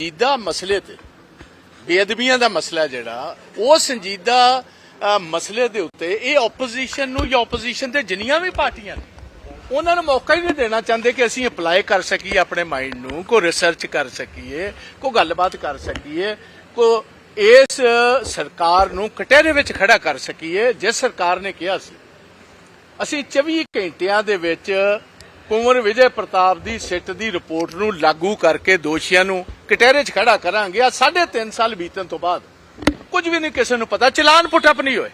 ਸੰਜੀਦਾ ਮਸਲੇ ਤੇ, ਬੇਅਦਬੀਆਂ ਦਾ ਮਸਲਾ ਜਿਹੜਾ, ਉਹ ਸੰਜੀਦਾ ਮਸਲੇ ਦੇ ਉੱਤੇ ਇਹ ਆਪੋਜੀਸ਼ਨ ਨੂੰ ਜਾਂ ਆਪੋਜੀਸ਼ਨ ਦੇ ਜਿੰਨੀਆਂ ਵੀ ਪਾਰਟੀਆਂ ਨੇ, ਉਹਨਾਂ ਨੂੰ ਮੌਕਾ ਹੀ ਨਹੀਂ ਦੇਣਾ ਚਾਹੁੰਦੇ ਕਿ ਅਸੀਂ ਅਪਲਾਈ ਕਰ ਸਕੀਏ ਆਪਣੇ ਮਾਈਂਡ ਨੂੰ ਕੋ ਰਿਸਰਚ ਕਰ ਸਕੀਏ ਕੋ ਗੱਲਬਾਤ ਕਰ ਸਕੀਏ, ਕੋ ਇਸ ਸਰਕਾਰ ਨੂੰ ਕਟਹਿਰੇ ਵਿੱਚ ਖੜਾ ਕਰ ਸਕੀਏ, ਜਿਸ ਸਰਕਾਰ ਨੇ ਕਿਹਾ ਸੀ। ਅਸੀਂ 24 ਘੰਟਿਆਂ ਦੇ ਵਿੱਚ ਕੁੰਵਰ ਵਿਜੇ ਪ੍ਰਤਾਪ ਦੀ ਸਿੱਟ ਦੀ ਰਿਪੋਰਟ ਨੂੰ ਲਾਗੂ ਕਰਕੇ ਦੋਸ਼ੀਆਂ ਨੂੰ ਕਟਹਿਰੇ 'ਚ ਖੜਾ ਕਰਾਂਗੇ ਆ 3.5 ਸਾਲ ਬੀਤਣ ਤੋਂ ਬਾਅਦ। ਕੁਝ ਵੀ ਨਹੀਂ ਕਿਸੇ ਨੂੰ ਪਤਾ, ਚਲਾਨ ਪੁੱਟਅਪ ਨਹੀਂ ਹੋਏ।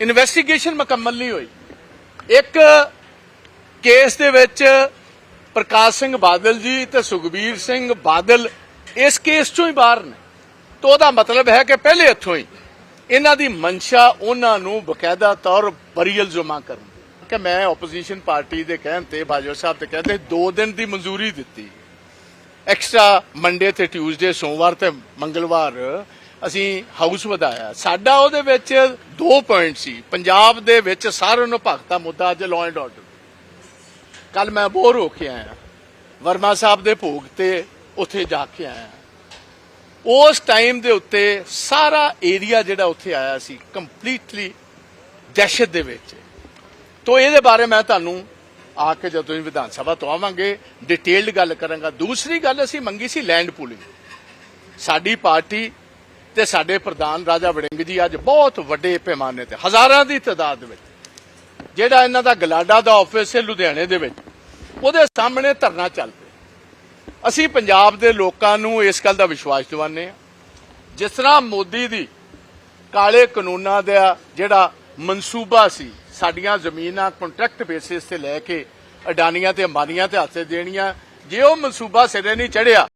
ਇਨਵੈਸਟੀਗੇਸ਼ਨ ਮੁਕੰਮਲ ਨਹੀਂ ਹੋਈ। ਇੱਕ ਕੇਸ ਦੇ ਵਿੱਚ ਪ੍ਰਕਾਸ਼ ਸਿੰਘ ਬਾਦਲ ਜੀ ਤੇ ਸੁਖਬੀਰ ਸਿੰਘ ਬਾਦਲ ਇਸ ਕੇਸ ਚੋਂ ਹੀ ਬਾਹਰ ਨੇ। ਤਾਂ ਉਹਦਾ ਮਤਲਬ ਹੈ ਕਿ ਪਹਿਲੇ ਇੱਥੋਂ ਹੀ। ਇਹਨਾਂ ਦੀ ਮਨਸ਼ਾ ਉਹਨਾਂ ਨੂੰ ਬਕਾਇਦਾ ਤੌਰ ਬਰੀਅਲ ਜਮਾ ਕਰਨ। ਕਿ ਮੈਂ ਆਪੋਜੀਸ਼ਨ ਪਾਰਟੀ ਦੇ ਕਹਿਣ ਤੇ ਬਾਜਵਾ ਸਾਹਿਬ ਤੇ ਕਹਿੰਦੇ 2 ਦਿਨ ਦੀ ਮਨਜ਼ੂਰੀ ਦਿੱਤੀ। ਐਕਸਟਰਾ ਮੰਡੇ ਤੇ ਟਿਊਜ਼ਡੇ, ਸੋਮਵਾਰ ਤੇ ਮੰਗਲਵਾਰ ਅਸੀਂ ਹਾਊਸ ਵਧਾਇਆ। ਸਾਡਾ ਉਹਦੇ ਵਿੱਚ ਦੋ ਪੁਆਇੰਟ ਸੀ। ਪੰਜਾਬ ਦੇ ਵਿੱਚ ਸਾਰਿਆਂ ਨੂੰ ਭਗਤਾ ਮੁੱਦਾ ਅੱਜ ਲਾਅ ਐਂਡ ਆਰਡਰ ਕੱਲ ਮੈਂ ਬੋਰ ਹੋ ਕੇ ਆਇਆ। ਵਰਮਾ ਸਾਹਿਬ ਦੇ ਭੋਗ ਤੇ ਉੱਥੇ ਜਾ ਕੇ ਆਇਆ। ਉਸ ਟਾਈਮ ਦੇ ਉੱਤੇ ਸਾਰਾ ਏਰੀਆ ਜਿਹੜਾ ਉੱਥੇ ਆਇਆ ਸੀ ਕੰਪਲੀਟਲੀ ਦਹਿਸ਼ਤ ਦੇ ਵਿੱਚ। ਤੋ ਇਹਦੇ ਬਾਰੇ ਮੈਂ ਤੁਹਾਨੂੰ ਆ ਕੇ ਜਦੋਂ ਹੀ ਵਿਧਾਨ ਸਭਾ ਤੋਂ ਆਵਾਂਗੇ ਡਿਟੇਲਡ ਗੱਲ ਕਰਾਂਗਾ। ਦੂਸਰੀ ਗੱਲ ਅਸੀਂ ਮੰਗੀ ਸੀ ਲੈਂਡ ਪੂਲਿੰਗ ਸਾਡੀ ਪਾਰਟੀ ਤੇ ਸਾਡੇ ਪ੍ਰਧਾਨ ਰਾਜਾ ਵੜਿੰਗ ਜੀ ਅੱਜ ਬਹੁਤ ਵੱਡੇ ਪੈਮਾਨੇ ਤੇ, ਹਜ਼ਾਰਾਂ ਦੀ ਤਾਦਾਦ ਵਿੱਚ, ਜਿਹੜਾ ਇਹਨਾਂ ਦਾ ਗਲਾਡਾ ਦਾ ਆਫਿਸ ਹੈ ਲੁਧਿਆਣੇ ਦੇ ਵਿੱਚ, ਉਹਦੇ ਸਾਹਮਣੇ ਧਰਨਾ ਚੱਲ ਪਿਆ। ਅਸੀਂ ਪੰਜਾਬ ਦੇ ਲੋਕਾਂ ਨੂੰ ਇਸ ਗੱਲ ਦਾ ਵਿਸ਼ਵਾਸ ਦਿਵਾਉਂਦੇ ਹਾਂ। ਜਿਸ ਤਰ੍ਹਾਂ ਮੋਦੀ ਦੀ ਕਾਲੇ ਕਾਨੂੰਨਾਂ ਦਾ ਜਿਹੜਾ ਮਨਸੂਬਾ ਸੀ ਸਾਡੀਆਂ ਜ਼ਮੀਨਾਂ ਕੰਟਰੈਕਟ ਬੇਸਿਸ ਤੇ ਲੈ ਕੇ ਅਡਾਨੀਆਂ ਤੇ ਅੰਬਾਨੀਆਂ ਤੇ ਹੱਥੇ ਦੇਣੀਆਂ, ਜੇ ਉਹ ਮਨਸੂਬਾ ਸਿਰੇ ਨਹੀਂ ਚੜਿਆ